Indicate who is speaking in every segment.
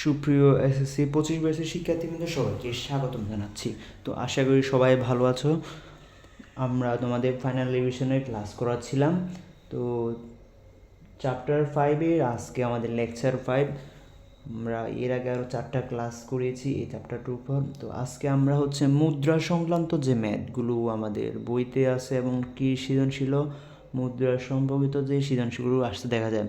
Speaker 1: সুপ্রিয় এসএসসি পঁচিশ বয়সের শিক্ষার্থীবৃন্দ, সবাইকে স্বাগতম জানাচ্ছি। তো আশা করি সবাই ভালো আছো। আমরা তোমাদের ফাইনাল রিভিশনের ক্লাস করাচ্ছিলাম। তো চ্যাপ্টার ফাইভের আজকে আমাদের লেকচার ফাইভ আমরা এর আগে আরও চারটা ক্লাস করিয়েছি এই চ্যাপ্টার টু পর তো আজকে আমরা হচ্ছে মুদ্রা সংক্রান্ত যে ম্যাথগুলো আমাদের বইতে আছে এবং কী সৃজনশীল, মুদ্রা সম্পর্কিত যে সৃজনশীলগুলো আসতে দেখা যায়।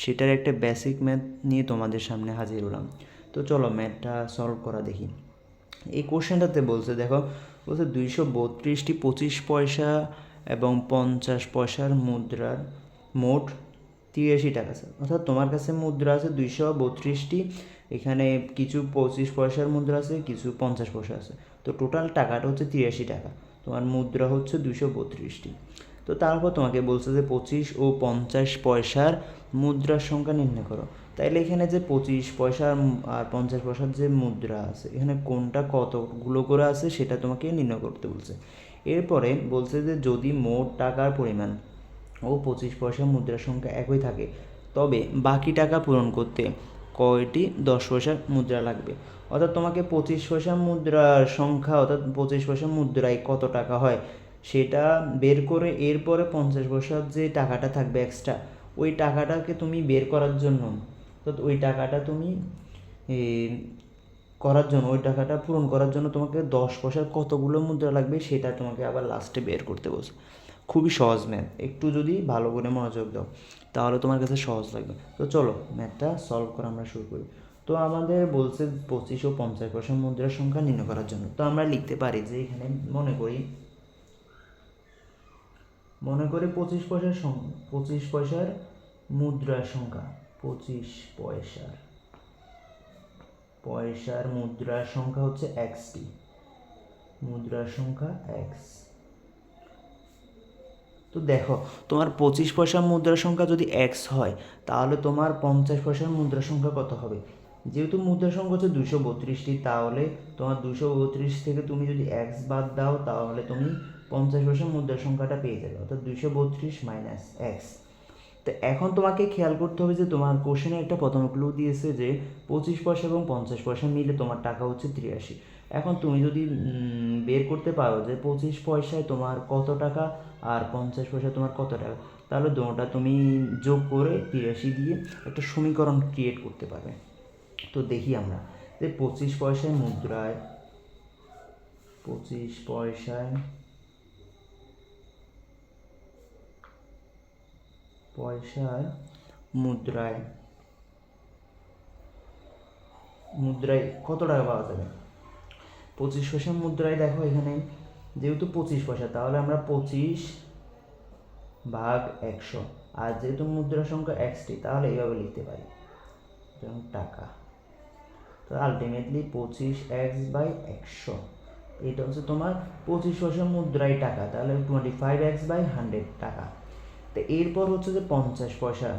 Speaker 1: সেটার একটা বেসিক ম্যাথ নিয়ে তোমাদের সামনে হাজির হলাম। তো চলো ম্যাথটা সলভ করা দেখি। এই কোশ্চেনটাতে বলছে, দেখো, বলছে দুইশো বত্রিশটি পঁচিশ পয়সা এবং পঞ্চাশ পয়সার মুদ্রার মোট তিরাশি টাকা আছে। অর্থাৎ তোমার কাছে মুদ্রা আছে দুইশো বত্রিশটি, এখানে কিছু পঁচিশ পয়সার মুদ্রা আছে, কিছু পঞ্চাশ পয়সা আছে। তো টোটাল টাকাটা হচ্ছে তিরাশি টাকা, তোমার মুদ্রা হচ্ছে দুইশো বত্রিশটি। তো তারপর তোমাকে বলছে যে পঁচিশ ও পঞ্চাশ পয়সার মুদ্রার সংখ্যা নির্ণয় করো। তাইলে এখানে যে পঁচিশ পয়সার আর পঞ্চাশ পয়সার যে মুদ্রা আছে, এখানে কোনটা কতগুলো করে আছে সেটা তোমাকে নির্ণয় করতে বলছে। এরপরে বলছে যে যদি মোট টাকার পরিমাণ ও পঁচিশ পয়সা মুদ্রার সংখ্যা একই থাকে, তবে বাকি টাকা পূরণ করতে কয়টি দশ পয়সার মুদ্রা লাগবে? অর্থাৎ তোমাকে পঁচিশ পয়সা মুদ্রার সংখ্যা, অর্থাৎ পঁচিশ পয়সা মুদ্রায় কত টাকা হয় সেটা বের করে এরপরে পঞ্চাশ পয়সার যে টাকাটা থাকবে এক্সট্রা ওই টাকাটাকে তুমি বের করার জন্য, তো ওই টাকাটা তুমি করার জন্য, ওই টাকাটা পূরণ করার জন্য তোমাকে দশ পয়সার কতগুলো মুদ্রা লাগবে সেটা তোমাকে আবার লাস্টে বের করতে বলছে। খুবই সহজ ম্যাথ একটু যদি ভালো করে মনোযোগ দাও, তাহলে তোমার কাছে সহজ লাগবে। তো চলো ম্যাথটা সলভ করা আমরা শুরু করি। তো আমাদের বলছে পঁচিশ ও পঞ্চাশ পয়সা মুদ্রার সংখ্যা নির্ণয় করার জন্য। তো আমরা লিখতে পারি যে এখানে মনে করি মনে করে পঁচিশ পয়সার পঁচিশ পয়সার মুদ্রার সংখ্যা, পঁচিশ পয়সার পয়সার মুদ্রার সংখ্যা হচ্ছে এক্সটি মুদ্রার সংখ্যা এক্স তো দেখো, তোমার পঁচিশ পয়সার মুদ্রার সংখ্যা যদি এক্স হয়, তাহলে তোমার পঞ্চাশ পয়সার মুদ্রার সংখ্যা কত হবে? যেহেতু মুদ্রার সংখ্যা হচ্ছে দুশো বত্রিশটি, তাহলে তোমার দুশো বত্রিশ থেকে তুমি যদি এক্স বাদ দাও, তাহলে তুমি পঞ্চাশ পয়সার মুদ্রার সংখ্যাটা পেয়ে যাবে, অর্থাৎ দুশো বত্রিশ মাইনাস এক্স তো এখন তোমাকে খেয়াল করতে হবে যে তোমার কোশ্চেনে একটা প্রথম ক্লু দিয়েছে যে পঁচিশ পয়সা এবং পঞ্চাশ পয়সা মিলে তোমার টাকা হচ্ছে তিরাশি। এখন তুমি যদি বের করতে পারো যে পঁচিশ পয়সায় তোমার কত টাকা আর পঞ্চাশ পয়সা তোমার কত টাকা, তাহলে দুটোটা তুমি যোগ করে তিরাশি দিয়ে একটা সমীকরণ ক্রিয়েট করতে পারবে। তো দেখি আমরা যে পঁচিশ পয়সায় মুদ্রায়, পঁচিশ পয়সায় পয়সার মুদ্রায়। মুদ্রায় কত টাকা পাওয়া যাবে? পঁচিশ পয়সা মুদ্রায় দেখো এখানে, যেহেতু পঁচিশ পয়সা, তাহলে আমরা পঁচিশ ভাগ একশো। আর যেহেতু মুদ্রা সংখ্যা এক্সটি তাহলে এইভাবে লিখতে পারি। যেমন টাকা। তো আলটিমেটলি পঁচিশ এক্স বাই একশো। এটা হচ্ছে তোমার পঁচিশ পয়সা মুদ্রায় টাকা, তাহলে twenty five x by hundred টাকা। তো এরপর হচ্ছে যে পঞ্চাশ পয়সা।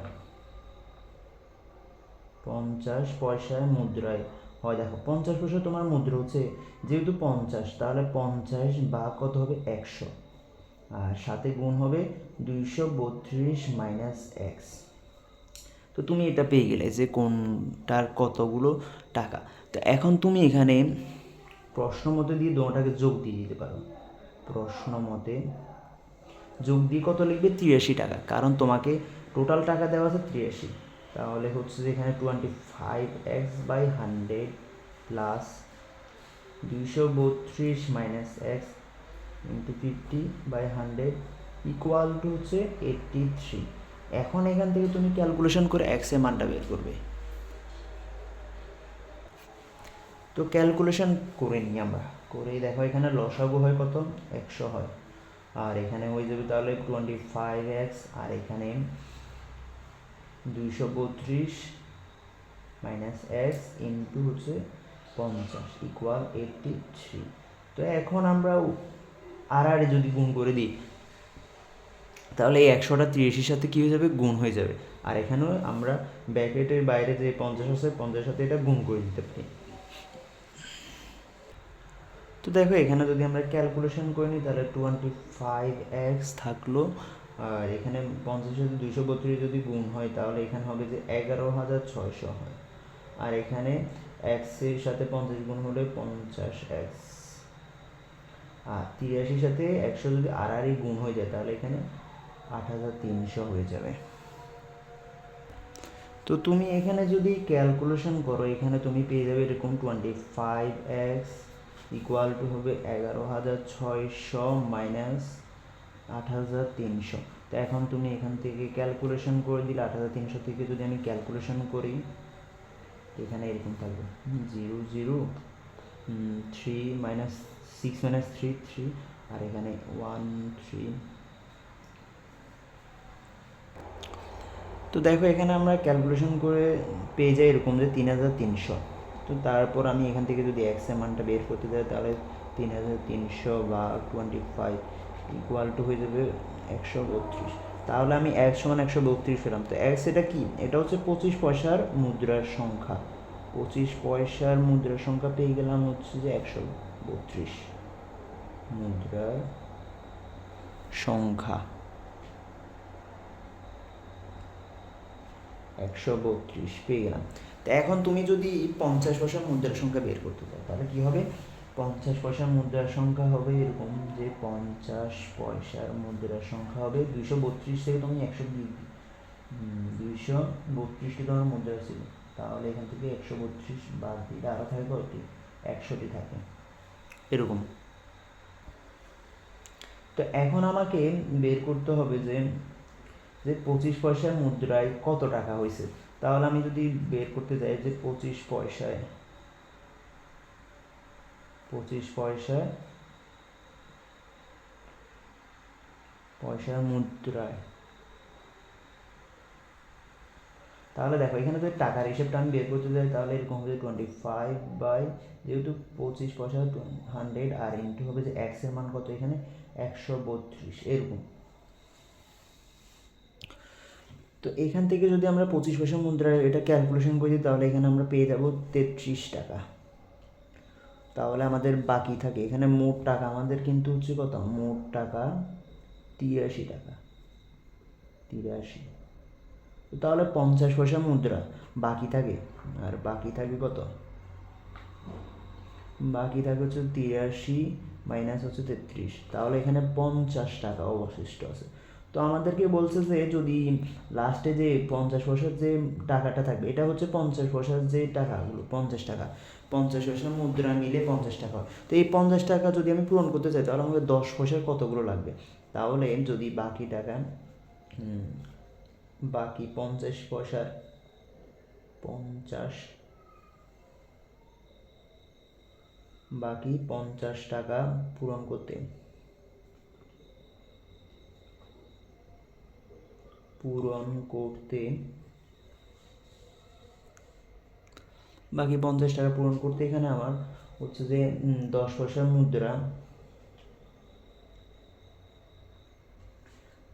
Speaker 1: পঞ্চাশ পয়সায় মুদ্রায়। হয় দেখো, পঞ্চাশ পয়সা তোমার মুদ্রা হচ্ছে যেহেতু পঞ্চাশ, তাহলে পঞ্চাশ বা কত হবে? একশো। আর সাথে গুণ হবে দুইশো বত্রিশ মাইনাস এক্স তো তুমি এটা পেয়ে গেলে যে কোনটার কতগুলো টাকা। তো এখন তুমি এখানে প্রশ্ন মতে দিয়ে দোটাকে যোগ দিয়ে দিতে পারো। প্রশ্ন মতে যোগ দিয়ে কত লিখবে? তিরাশি টাকা। কারণ তোমাকে টোটাল টাকা দেওয়া আছে তিরাশি। তাহলে হচ্ছে যে এখানে twenty five x by hundred plus দুইশো বত্রিশ minus x into fifty by hundred equal to হচ্ছে এইটটি থ্রি এখন এখান থেকে তুমি ক্যালকুলেশন করে এক্সের মানটা বের করবে। তো ক্যালকুলেশন করে নিই আমরা। করে দেখো এখানে লসাগু হয় কত? একশো হয়। আর এখানে হয়ে যাবে তাহলে টোয়েন্টি ফাইভ এক্স আর এখানে দুইশো বত্রিশ মাইনাস এক্স ইন্টু হচ্ছে পঞ্চাশ ইকুয়াল এইটটি থ্রি তো এখন আমরা আর আর যদি গুণ করে দিই, তাহলে এই একশোটা তিরিশের সাথে কী হয়ে যাবে? গুণ হয়ে যাবে। আর এখানেও আমরা ব্যাকেটের বাইরে যে পঞ্চাশ আছে পঞ্চাশ সাথে এটা গুণ করে দিতে পারি। তো দেখো, এখানে যদি আমরা ক্যালকুলেশন করে নিই, তাহলে টোয়েন্টি ফাইভ এক্স থাকল। আর এখানে পঞ্চাশ দুইশো বত্রিশ যদি গুণ হয়, তাহলে এখানে হবে যে এগারো হাজার ছয়শো হয়। আর এখানে এক্সের সাথে পঞ্চাশ গুণ হলে পঞ্চাশ এক্স আর তিরাশির সাথে একশো যদি আড়াআড়ি গুণ হয়ে যায়, তাহলে এখানে আট হাজার তিনশো হয়ে যাবে। তো তুমি এখানে যদি ক্যালকুলেশন করো, এখানে তুমি পেয়ে যাবে এরকম twenty five x equal to হবে এগারো হাজার ছয়শো মাইনাস আট হাজার তিনশো। তো এখন তুমি এখান থেকে ক্যালকুলেশন করে দিলে আট হাজার তিনশো থেকে যদি আমি ক্যালকুলেশন করি, এখানে এরকম থাকবে। Zero zero three minus six minus three three আর এখানে ওয়ান থ্রি তো দেখো এখানে আমরা ক্যালকুলেশন করে পেয়ে যাই এরকম যে তিন হাজার তিনশো। তো তারপর আমি এখান থেকে যদি এক্স মানটা বের করতে যাই, তাহলে তিন হাজার তিনশো বা টোয়েন্টি ফাইভ ইকুয়াল টু হয়ে যাবে একশো বত্রিশ। তাহলে আমি এক সমান একশো বত্রিশ পেলাম। তো এক্স এটা কি? এটা হচ্ছে পঁচিশ পয়সার মুদ্রার সংখ্যা। পঁচিশ পয়সার মুদ্রার সংখ্যা পেয়ে গেলাম হচ্ছে যে একশো বত্রিশ মুদ্রার সংখ্যা। একশো বত্রিশ, পেয়ে গেলাম। তো এখন তুমি যদি পঞ্চাশ পয়সার মুদ্রার সংখ্যা বের করতে চাও, তাহলে কি হবে? পঞ্চাশ পয়সার মুদ্রার সংখ্যা হবে এরকম যে পঞ্চাশ পয়সার মুদ্রার সংখ্যা হবে দুইশো বত্রিশ থেকে তুমি একশো দুইশো বত্রিশটি তোমার মুদ্রা ছিল। তাহলে এখান থেকে একশো বত্রিশ বাদ দিলে আরও থাকে কতটি একশোটি থাকে। এরকম। তো এখন আমাকে বের করতে হবে যে যে পঁচিশ পয়সার মুদ্রায় কত টাকা হয়েছে তাহলে আমি যদি বের করতে যাই যে পঁচিশ পয়সায় পঁচিশ পয়সায়, পয়সার মুদ্রায়, তাহলে দেখো, এখানে যদি টাকার হিসেবটা আমি বের করতে যাই, তাহলে এরকম হবে টোয়েন্টি ফাইভ বাই যেহেতু পঁচিশ পয়সা হান্ড্রেড আর ইন্টু হবে যে এক্সের মান কত এখানে? একশো বত্রিশ, এরকম। তো এখান থেকে যদি আমরা পঁচিশ পয়সা মুদ্রা এটা ক্যালকুলেশন করি তাহলে এখানে আমরা পেয়ে যাব তেত্রিশ টাকা। তাহলে আমাদের বাকি থাকে। এখানে মোট টাকা, আমাদের কিন্তু হচ্ছে কত? মোট টাকা তিরাশি টাকা। তিরাশি। তাহলে পঞ্চাশ পয়সা মুদ্রা। বাকি থাকে? আর বাকি থাকে কত? বাকি থাকে হচ্ছে তিরাশি মাইনাস হচ্ছে তেত্রিশ। তাহলে এখানে পঞ্চাশ টাকা অবশিষ্ট আছে। তো আমাদেরকে বলছে যে যদি লাস্টে যে পঞ্চাশ পয়সার যে টাকাটা থাকবে, এটা হচ্ছে পঞ্চাশ পয়সার যে টাকাগুলো, পঞ্চাশ টাকা। পঞ্চাশ পয়সার মুদ্রা মিলে পঞ্চাশ টাকা তো এই পঞ্চাশ টাকা যদি আমি পূরণ করতে চাই, তাহলে আমাকে দশ পয়সার কতগুলো লাগবে? তাহলে যদি বাকি টাকা বাকি পঞ্চাশ পয়সার পঞ্চাশ, বাকি পঞ্চাশ টাকা পূরণ করতে। পূরণ করতে। বাকি পঞ্চাশ টাকা পূরণ করতে এখানে আমার হচ্ছে যে দশ পয়সার মুদ্রা।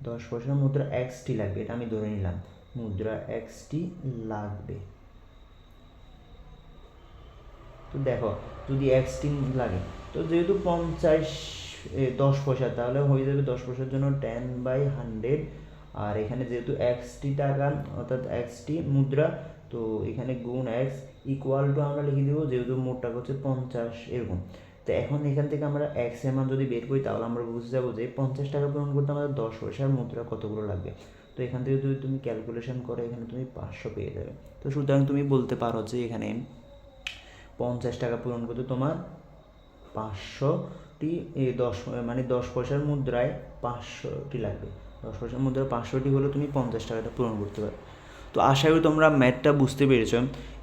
Speaker 1: দশ পয়সার মুদ্রা এক্সটি লাগবে, এটা আমি ধরে নিলাম। মুদ্রা এক্সটি লাগবে। তো দেখো, যদি এক্সটি লাগে, তো যেহেতু পঞ্চাশ দশ পয়সা, তাহলে হয়ে যাবে দশ পয়সার জন্য টেন বাই হান্ড্রেড আর এখানে যেহেতু এক্সটি টাকা অর্থাৎ এক্সটি মুদ্রা, তো এখানে গুণ এক্স ইকুয়াল টু আমরা লিখে দেবো, যেহেতু মোট টাকা হচ্ছে পঞ্চাশ, এরকম। তো এখন এখান থেকে আমরা এক্স মান যদি বের করি, তাহলে আমরা বুঝতে যাব যে পঞ্চাশ টাকা পূরণ করতে আমাদের দশ পয়সার মুদ্রা কতগুলো লাগবে। তো এখান থেকে যদি তুমি ক্যালকুলেশন করো, এখানে তুমি পাঁচশো পেয়ে যাবে। তো সুতরাং তুমি বলতে পারো যে এখানে পঞ্চাশ টাকা পূরণ করতে তোমার পাঁচশোটি দশ মানে দশ পয়সার মুদ্রায় পাঁচশোটি লাগবে। দশ পয়সার মুদ্রা পাঁচশোটি হলে তুমি পঞ্চাশ টাকাটা পূরণ করতে পারো। তো আশা করি তোমরা ম্যাথটা বুঝতে পেরেছ।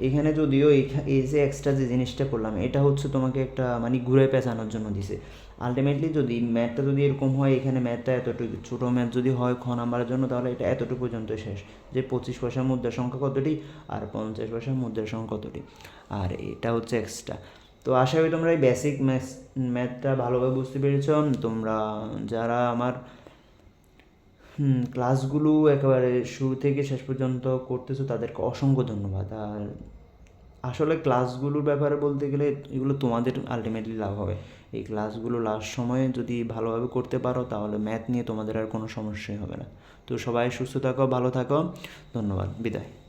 Speaker 1: এখানে যদিও এই যে এক্সট্রা যে জিনিসটা করলাম, এটা হচ্ছে তোমাকে একটা মানে ঘুরে পেঁচানোর জন্য দিছে। আলটিমেটলি যদি ম্যাথটা যদি এরকম হয়, এখানে ম্যাথটা এতটুকু, ছোটো ম্যাথ যদি হয় খ নাম্বারের জন্য, তাহলে এটা এতটুকু পর্যন্ত শেষ। যে পঁচিশ পয়সার মুদ্রার সংখ্যা কতটি? আর পঞ্চাশ পয়সার মুদ্রার সংখ্যা কতটি? আর এটা হচ্ছে এক্সট্রা তো আশা করি তোমরা এই বেসিক ম্যাথ ম্যাথটা ভালোভাবে বুঝতে পেরেছ। তোমরা যারা আমার হুম, ক্লাসগুলো একেবারে শুরু থেকে শেষ পর্যন্ত করতেছো, তাদেরকে অসংখ্য ধন্যবাদ। আর আসলে ক্লাসগুলোর ব্যাপারে বলতে গেলে এগুলো তোমাদের আলটিমেটলি লাভ হবে। এই ক্লাসগুলো লাস্ট সময়ে যদি ভালোভাবে করতে পারো, তাহলে ম্যাথ নিয়ে তোমাদের আর কোনো সমস্যাই হবে না। তো সবাই সুস্থ থাকো, ভালো থাকো। ধন্যবাদ, বিদায়।